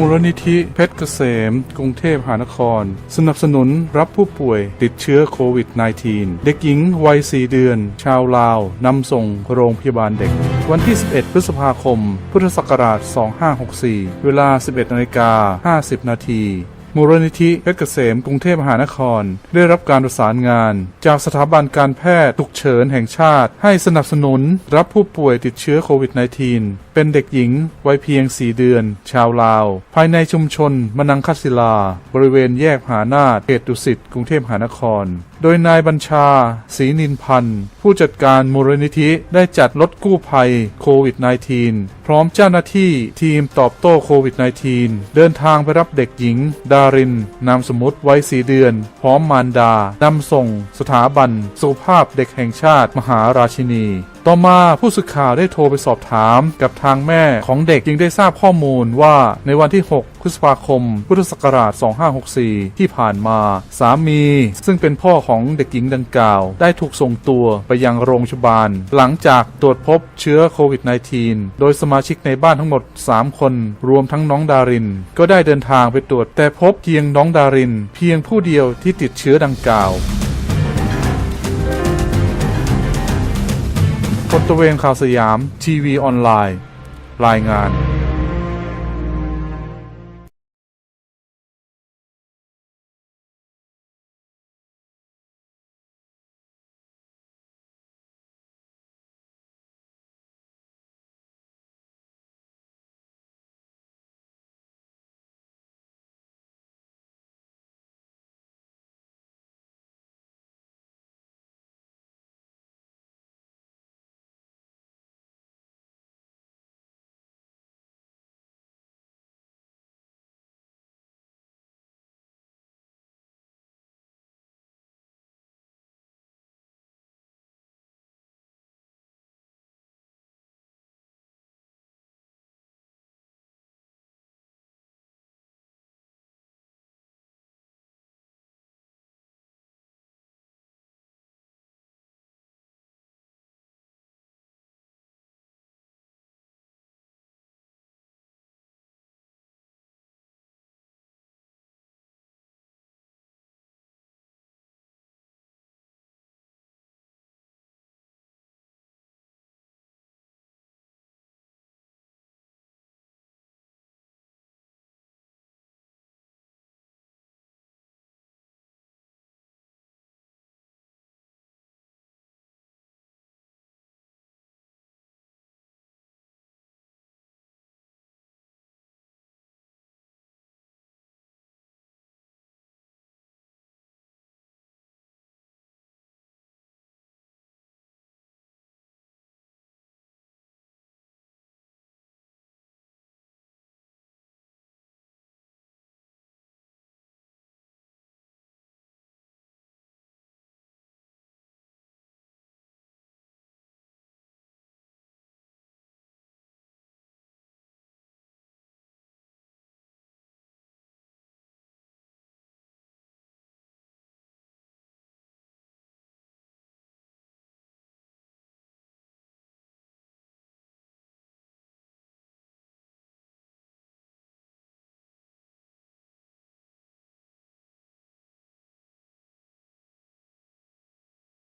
มูลนิธิเพชรเกษม กรุงเทพหานคร สนับสนุนรับผู้ป่วยติดเชื้อโควิด -19 เด็กหญิงวัย 4 เดือน ชาวลาวนำส่งโรงพยาบาลเด็ก วันที่ 11 พฤษภาคม พุทธศักราช 2564 เวลา 11นาฬิกา50 นาที มูลนิธิเพชรเกษมกรุงเทพมหานคร ได้รับการประสานงาน จากสถาบันการแพทย์ฉุกเฉินแห่งชาติ ให้สนับสนุนรับผู้ป่วยติดเชื้อโควิด -19 เป็นเด็กหญิงวัยเพียง 4 เดือน ชาวลาว ภายในชุมชนมนังคศิลา บริเวณแยกหานาถเขตดุสิตกรุงเทพมหานคร โดยนายบัญชาศรีนินพันธ์ ผู้จัดการมูลนิธิได้จัดรถกู้ภัยโควิด -19 พร้อมเจ้าหน้าที่ทีมตอบโต้โควิด -19 เดินทางไปรับเด็กหญิง ดาริน นามสมมติวัยสีเดือน พร้อมมารดานำส่งสถาบัน สุภาพเด็กแห่งชาติมหาราชินีต่อมาผู้สื่อข่าวได้โทรไปสอบถามกับทางแม่ของเด็กจึงได้ทราบข้อมูลว่าในวันที่ 6 พฤษภาคม พุทธศักราช 2564 ที่ผ่านมา สามี ซึ่งเป็นพ่อของเด็กหญิงดังกล่าว ได้ถูกส่งตัวไปยังโรงพยาบาล หลังจากตรวจพบเชื้อโควิด -19 โดยสมาชิกในบ้านทั้งหมด 3 คน รวมทั้งน้องดาริน ก็ได้เดินทางไปตรวจแต่พบเพียงน้องดาริน เพียงผู้เดียวที่ติดเชื้อดังกล่าว พลตเวนข่าวสยาม ทีวีออนไลน์ รายงาน